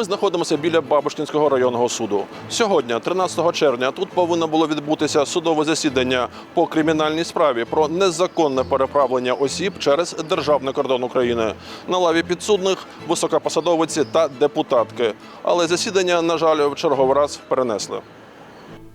знаходимося біля Бабушкінського районного суду. Сьогодні, 13 червня, тут повинно було відбутися судове засідання по кримінальній справі про незаконне переправлення осіб через державний кордон України. На лаві підсудних високопосадовиці та депутатки. Але засідання, на жаль, в черговий раз перенесли.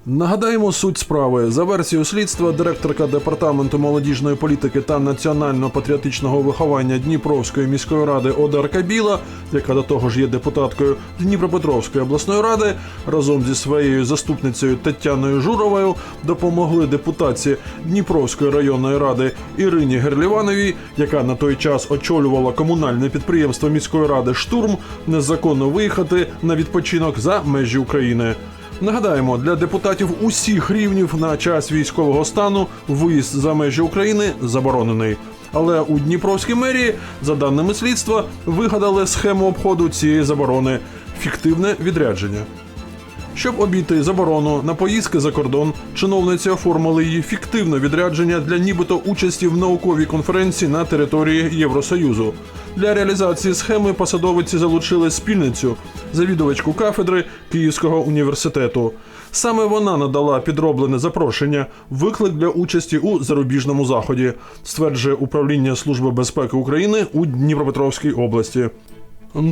Нагадаємо суть справи. За версією слідства, директорка департаменту молодіжної політики та національно-патріотичного виховання Дніпровської міської ради Одарка Біла, яка до того ж є депутаткою Дніпропетровської обласної ради, разом зі своєю заступницею Тетяною Журовою допомогли депутатці Дніпровської районної ради Ірині Герлівановій, яка на той час очолювала комунальне підприємство міської ради Штурм, незаконно виїхати на відпочинок за межі України. Нагадаємо, для депутатів усіх рівнів на час військового стану виїзд за межі України заборонений. Але у Дніпровській мерії, за даними слідства, вигадали схему обходу цієї заборони фіктивне відрядження. Щоб обійти заборону на поїздки за кордон, чиновниці оформили її фіктивне відрядження для нібито участі в науковій конференції на території Євросоюзу. Для реалізації схеми посадовиці залучили спільницю, завідувачку кафедри Київського університету. Саме вона надала підроблене запрошення, виклик для участі у зарубіжному заході, стверджує управління Служби безпеки України у Дніпропетровській області.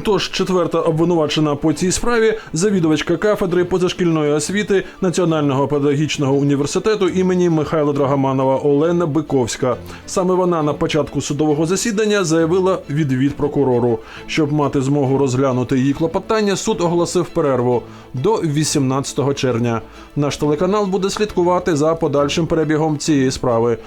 Тож четверта обвинувачена по цій справі завідувачка кафедри позашкільної освіти Національного педагогічного університету імені Михайла Драгоманова Олена Биковська. Саме вона на початку судового засідання заявила відвід прокурору. Щоб мати змогу розглянути її клопотання, суд оголосив перерву до 18 червня. Наш телеканал буде слідкувати за подальшим перебігом цієї справи.